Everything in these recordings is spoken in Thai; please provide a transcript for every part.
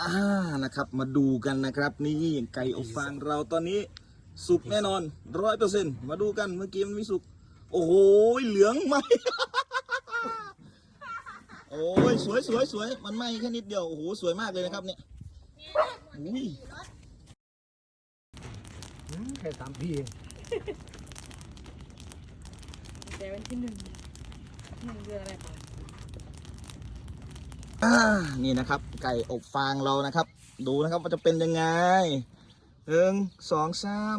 อ่านะครับ มาดูกันนะครับ นี่ไก่อบฟางเราตอนนี้สุกแน่นอนร้อยเปอร์เซ็นต์มาดูกันเมื่อกี้มันไม่สุก โอ้โหเหลืองไหมโอ้ยสวยสวยสวยมันไหมแค่นิดเดียวโอ้โหสวยมากเลยนะครับเนี่ยอุ้ยแค่สามพี่แต่วันที่หนึ่งหนึ่งเดือนอะไรบ้างอ่า นี่นะครับ ไก่อบฟางเรานะครับ ดูนะครับว่าจะเป็นยังไงหนึ่งสองสาม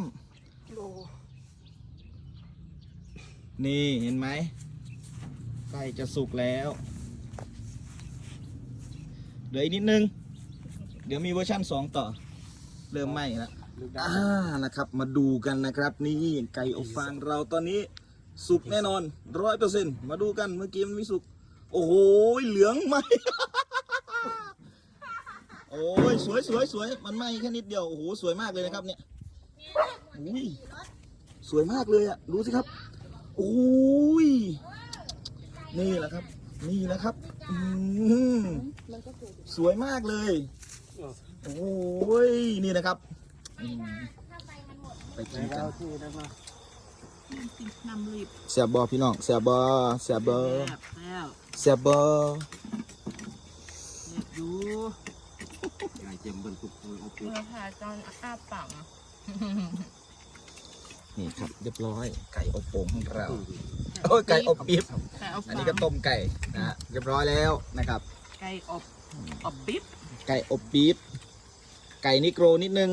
นี่เห็นไหมใกล้จะสุกแล้วเหลืออีกนิดนึง เดี๋ยวมีเวอร์ชั่นสองต่อ เริ่มไหม้แล้วอ่านะครับ มาดูกันนะครับ นี่ไก่อบฟางเราตอนนี้สุกแน่นอนร้อยเปอร์เซ็นต์มาดูกันเมื่อกี้มันไม่สุก โอ้โหเหลืองไหม โอ้ยสวยสวยสวยมันไหมแค่นิดเดียว โอ้โห สวยมากเลยนะครับเนี่ยอุ้ยสวยมากเลยอะ ดูสิครับโอ้ยนี่แหละครับ นี่แหละครับ อืมสวยมากเลยโอ้ยนี่นะครับ ไปกินกันที่ได้ม นำรีบเสียบบอพี่น้องเสียบบอเสียบบอแล้วเสียบบอแซ่บอยู่ใหญ่เจมเบิ้ลตุกปุยอบเมื่อผ่าตอนอ้าปากนี่ครับเรียบร้อยไก่อบโป่งของเราโอ้ยไก่อบปี๊บไก่อบอันนี้ก็ต้มไก่นะฮะเรียบร้อยแล้วนะครับ ไก่อบอบปิ๊บไก่อบปี๊บไก่นิโกรนิดนึง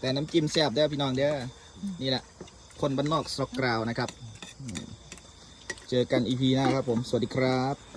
แต่น้ำจิ้มแซ่บเด้อพี่น้องเด้อนี่แหละ คนบ้านนอกสกกราวนะครับ เจอกันอีพีหน้าครับผม สวัสดีครับ